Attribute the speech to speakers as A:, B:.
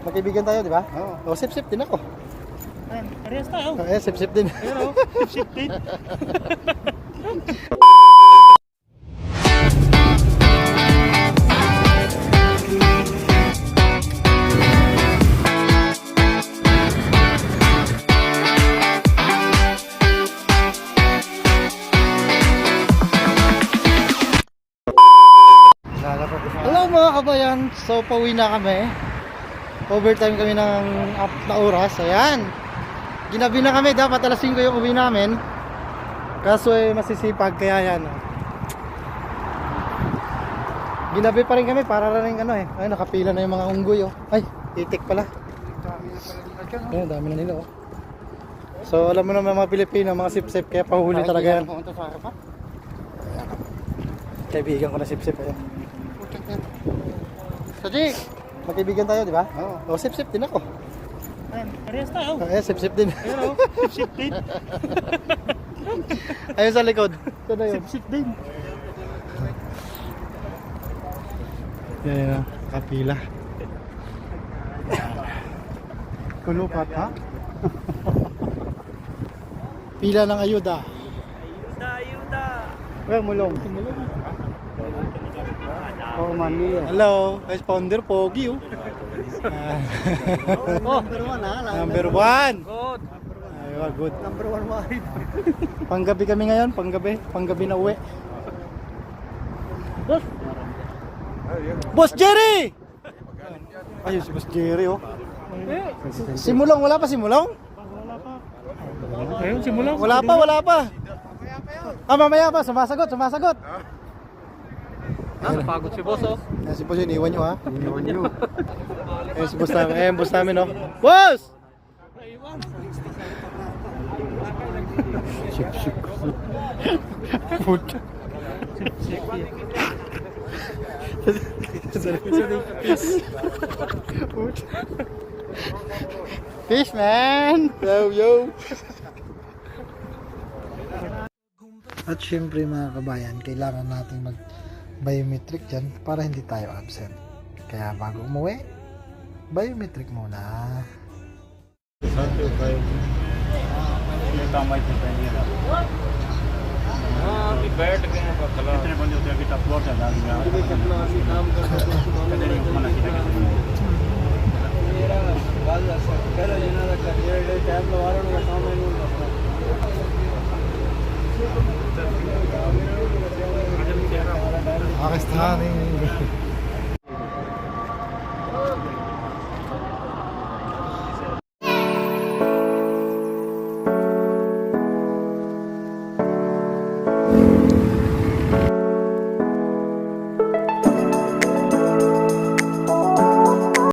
A: Magkaibigan tayo, di ba?
B: Oo.
A: O, sip-sip din ako.
C: Ayan, parehas tayo.
A: Eh, sip-sip din.
C: Pero, shit din.
A: Hello mga kabayan, so pauwi na kami. Overtime kami ng up na oras. Ayan. Ginabi na kami, dapat alas 5 yung uwi namin. Kaso eh masisipag kaya yan. oh. Ginabi pa rin kami para rin ano eh. Ay nakapila na yung mga unggoy oh. Ay, itik pala. Ayun, dami na nila oh. So alam mo naman mga Pilipino, mga sip-sip kaya pahuli talaga yan. Kaibigan ko na sip-sip ayan. Saji, magkaibigan tayo, di ba?
B: Oo.
A: O, sip-sip din ako.
C: Ayan, parehas tayo.
A: Eh, sip-sip din.
C: Pero, shit din.
A: Ayun sa likod. Ito na yun.
C: Shit din.
A: Yan yun, ah. kapila.
B: Kulupat ha?
A: Pila ng ayuda.
C: Ayuda!
B: Well, mulong. Oh, Manila.
A: Hello, founder Pogi oh. Ah,
C: Oh,
B: Number one ha?
A: number one.
C: good.
A: Ayun, good.
B: Number one wide.
A: Panggabi kami ngayon, panggabi. Panggabi na uwi.
C: Boss,
A: Boss Jerry! Ayun si Boss Jerry oh. Si Mulong, wala pa si Mulong?
C: ayun, simula.
A: Wala pa, wala pa. Ah, mamaya pa, sumasagot, sumasagot.
C: Nasa pagod si boss, oh.
A: Ayan si Boss yun, iwan nyo ha. Iwan nyo. Ayan si Boss namin, ayan Boss namin oh. Boss! Sip, sip. Food. Food. Fish man! Yo, yo! At syempre mga kabayan, kailangan nating mag biometric dyan para hindi tayo absent. Kaya bago umuwi, biometric muna.
C: हाँ अभी बैठ गए हैं पतला
B: कितने बंदे होते हैं अभी तक फ्लोर चल 아,
A: 네.